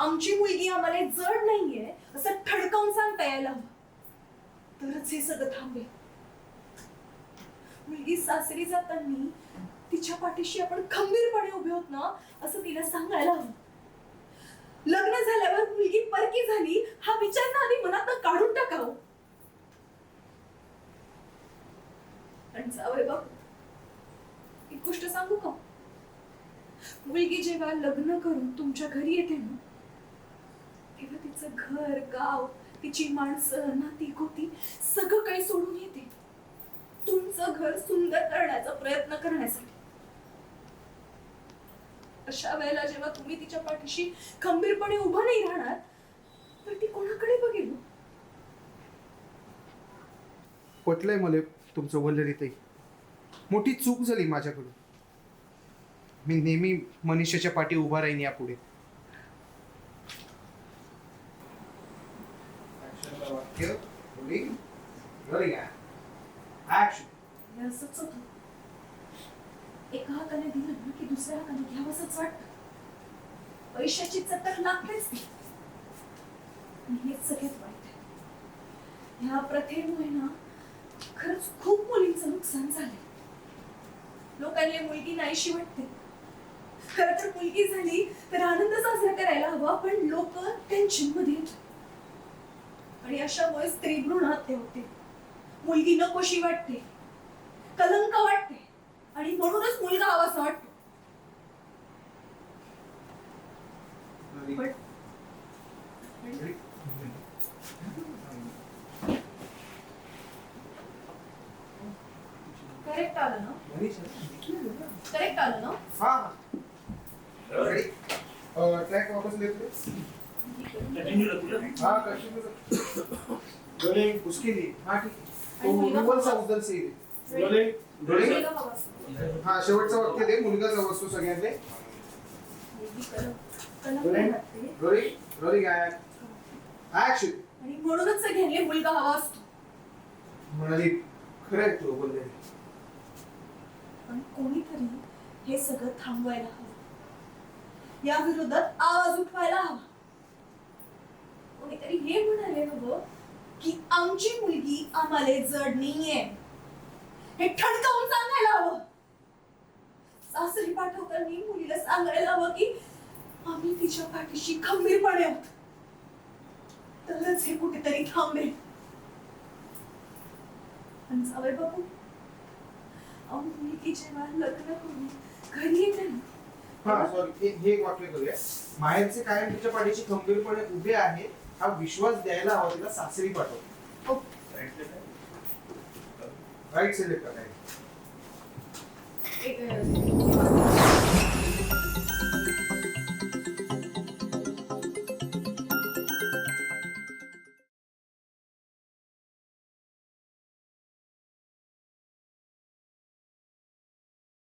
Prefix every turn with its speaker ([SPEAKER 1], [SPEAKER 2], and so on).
[SPEAKER 1] आमची मुलगी आम्हाला जड नाहीये. असं ठणकावून सांगता यायला हवं. तरच हे सगळं थांबेल. मुलगी सासरी जाताना तिच्या पाठीशी आपण खंबीरपणे उभे होत ना असं तिला सांगायला हवं. लग्न झाल्यावर मुलगी परकी झाली हा विचार ना आधी मनात काढून टाकावं. आणि जावय बाप एक गोष्ट सांगू का? मुलगी जेव्हा लग्न करून तुमच्या घरी येते ना घर गाव तिची माणसं नाती गोती सगळं काही सोडून येते. तुमचं घर सुंदर करण्याचा प्रयत्न करण्यासाठी. अशा वेळेला जेव्हा तुम्ही तिच्या पाठीशी खंबीरपणे उभं नाही राहणार तर ती कोणाकडे बघेल?
[SPEAKER 2] पटलंय मला तुमचं वल्लरीतही मोठी चूक झाली माझ्याकडून. मी नेहमी मनीषाच्या पाठी उभा राहीन यापुढे. वाक्य rolling. Rolling आहे. Action.
[SPEAKER 1] हे असंच होतं एका हाताने दिलं ना की दुसऱ्या हाताने घ्यावंसच वाटत पैशाची चटक लागतेच ती आणि हेच सगळ्यात वाईट आहे ह्या प्रथेमुळे ना खरंच खूप मुलींचं नुकसान झालंय लोकांनी मुलगी नाहीशी वाटते खर तर मुलगी झाली तर आनंद साजरा करायला हवा पण लोक टेन्शनमध्ये येतात आणि अशामुळे स्त्री भ्रूण हत्या होते. मुलगी नकोशी वाटते. कलंक वाटते. आणि म्हणूनच मुलगा हवासा वाटतो? करेक्ट आलं ना. करेक्ट आलं ना?
[SPEAKER 2] हा ट्रॅक वापस लेते हाँ कंटिन्यू ठीक से शेवटचं वाक्य दे मुलगाच वस्तू
[SPEAKER 1] मुलगी
[SPEAKER 2] ऍक्शन
[SPEAKER 1] आणि म्हणूनच मुलगा हवा असतो.
[SPEAKER 2] म्हणाली खरं आहे तू बोलले
[SPEAKER 1] पण कोणीतरी हे सगळं थांबवायला हवं. या विरोधात आवाज उठवायला हवा. कोणीतरी हे म्हणाले हवं की आमची मुलगी आम्हाला जड नाहीये. हे ठणकावून सांगायला हवं. सासरी पाठवताना मुलीला सांगायला हवं की आम्ही तिच्या पाठीशी खंबीरपणे आहोत. तरच हे कुठेतरी थांबेल. आणि जावई बापू अहो मुलगी जेव्हा लग्न करून घरी येते ना
[SPEAKER 2] हा सॉरी हे एक वाक्य करूया. माहेरचे कायम तिच्या पाठीशी खंबीरपणे उभे आहे हा विश्वास द्यायला हवा तिला सासरी पाठव
[SPEAKER 1] ओ,
[SPEAKER 2] राईट सिलेक्ट करायचं